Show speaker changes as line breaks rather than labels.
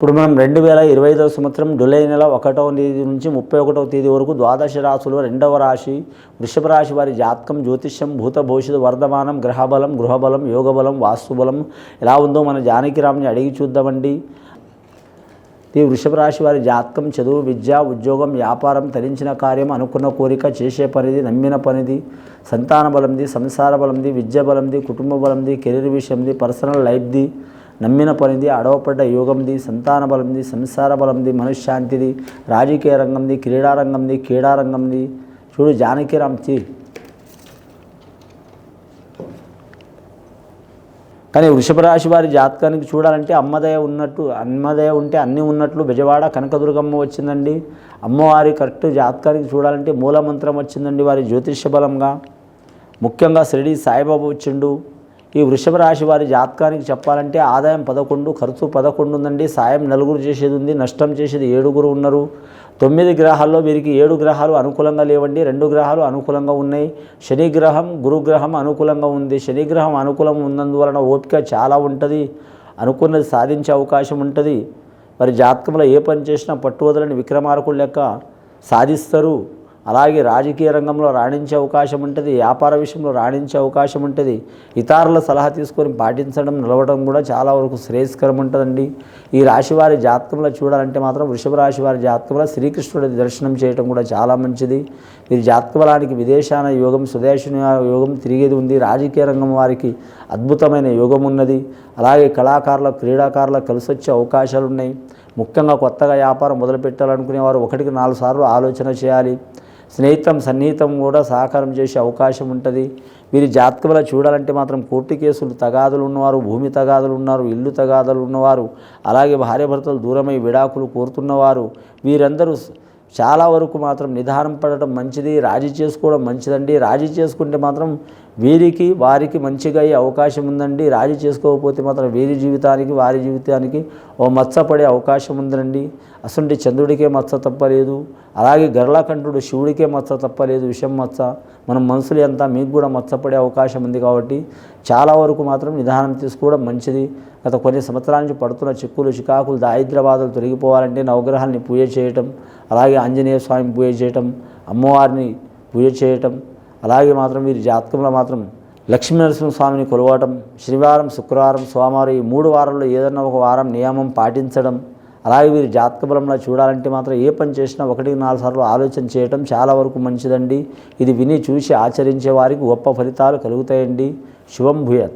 ఇప్పుడు మనం రెండు వేల ఇరవై ఐదవ సంవత్సరం జూలై నెల ఒకటవ తేదీ నుంచి ముప్పై ఒకటవ తేదీ వరకు ద్వాదశ రాశులు రెండవ రాశి వృషభ రాశి వారి జాతకం జ్యోతిష్యం భూత భవిష్యత్తు వర్ధమానం గ్రహబలం గృహబలం యోగబలం వాస్తుబలం ఎలా ఉందో మన జానకిరామ్ని అడిగి చూద్దామండి. ఈ వృషభ రాశి వారి జాతకం చదువు విద్య ఉద్యోగం వ్యాపారం తరించిన కార్యం అనుకున్న కోరిక చేసే పనిది నమ్మిన పనిది సంతాన బలంది సంసార బలంది విద్య బలంది కుటుంబ బలంది కెరీర్ విషయంది పర్సనల్ లైఫ్ది నమ్మిన పనిది అడవపడ్డ యోగంది సంతాన బలంది సంసార బలంది మనశ్శాంతిది రాజకీయ రంగంది క్రీడారంగంది క్రీడారంగంది చూడు జానకిరామ్ తీ కానీ వృషభ రాశి వారి జాతకానికి చూడాలంటే అమ్మదయ ఉన్నట్టు అమ్మదయ ఉంటే అన్నీ ఉన్నట్లు బెజవాడ కనకదుర్గమ్మ వచ్చిందండి. అమ్మవారి కరెక్ట్ జాతకానికి చూడాలంటే మూలమంత్రం వచ్చిందండి వారి జ్యోతిష్య బలంగా. ముఖ్యంగా షిరిడి సాయిబాబు వచ్చిండు. ఈ వృషభ రాశి వారి జాతకానికి చెప్పాలంటే ఆదాయం పదకొండు ఖర్చు పదకొండు ఉందండి. సాయం నలుగురు చేసేది ఉంది నష్టం చేసేది ఏడుగురు ఉన్నారు. తొమ్మిది గ్రహాల్లో వీరికి ఏడు గ్రహాలు అనుకూలంగా లేవండి. రెండు గ్రహాలు అనుకూలంగా ఉన్నాయి. శనిగ్రహం గురుగ్రహం అనుకూలంగా ఉంది. శనిగ్రహం అనుకూలం ఉన్నందువలన ఓపిక చాలా ఉంటుంది. అనుకున్నది సాధించే అవకాశం ఉంటుంది. మరి జాతకంలో ఏ పని చేసినా పట్టువదలని విక్రమార్కులు లెక్క సాధిస్తారు. అలాగే రాజకీయ రంగంలో రాణించే అవకాశం ఉంటుంది వ్యాపార విషయంలో రాణించే అవకాశం ఉంటుంది. ఇతరుల సలహా తీసుకొని పాటించడం నిలవడం కూడా చాలా వరకు శ్రేయస్కరం ఉంటుందండి. ఈ రాశి వారి జాతకంలో చూడాలంటే మాత్రం వృషభ రాశి వారి జాతకంలో శ్రీకృష్ణుడి దర్శనం చేయడం కూడా చాలా మంచిది. వీరి జాతక బలానికి విదేశాన యోగం స్వదేశీ యోగం తిరిగేది ఉంది. రాజకీయ రంగం వారికి అద్భుతమైన యోగం ఉన్నది. అలాగే కళాకారుల క్రీడాకారులకు కలిసి వచ్చే అవకాశాలు ఉన్నాయి. ముఖ్యంగా కొత్తగా వ్యాపారం మొదలుపెట్టాలనుకునే వారు ఒకటికి నాలుగు సార్లు ఆలోచన చేయాలి. స్నేహితం సన్నిహితం కూడా సహకారం చేసే అవకాశం ఉంటుంది. వీరి జాతకంలో చూడాలంటే మాత్రం కోర్టు కేసులు తగాదులు ఉన్నవారు భూమి తగాదులు ఉన్నారు ఇల్లు తగాదులు ఉన్నవారు అలాగే భార్యాభర్తలు దూరమై విడాకులు కోరుతున్నవారు వీరందరూ చాలా వరకు మాత్రం నిదానం పడటం మంచిది రాజీ చేసుకోవడం మంచిదండి. రాజీ చేసుకుంటే మాత్రం వీరికి వారికి మంచిగా అయ్యే అవకాశం ఉందండి. రాజీ చేసుకోకపోతే మాత్రం వీరి జీవితానికి వారి జీవితానికి ఓ మత్స పడే అవకాశం ఉందండి. అసలు చంద్రుడికే మచ్చ తప్పలేదు. అలాగే గరళకంఠుడు శివుడికే మచ్చ తప్పలేదు. విషం మత్స. మనం మనుషులు ఎంత మీకు కూడా మత్సపడే అవకాశం ఉంది కాబట్టి చాలా వరకు మాత్రం నిదానం తీసుకోవడం మంచిది. గత కొన్ని సంవత్సరాల నుంచి పడుతున్న చిక్కులు చికాకులు దారిద్ర్యబాధలు తొలగిపోవాలంటే నవగ్రహాన్ని పూజ చేయటం అలాగే ఆంజనేయ స్వామిని పూజ చేయటం అమ్మవారిని పూజ చేయటం అలాగే మాత్రం వీరి జాతకంలో మాత్రం లక్ష్మీనరసింహ స్వామిని కొలవటం శనివారం శుక్రవారం సోమవారం ఈ మూడు వారాల్లో ఏదన్నా ఒక వారం నియమం పాటించడం అలాగే వీరి జాతక బలంలో చూడాలంటే మాత్రం ఏ పని చేసినా ఒకటికి నాలుగు సార్లు ఆలోచన చేయటం చాలా వరకు మంచిదండి. ఇది విని చూసి ఆచరించే వారికి గొప్ప ఫలితాలు కలుగుతాయండి. శుభం భూయత్.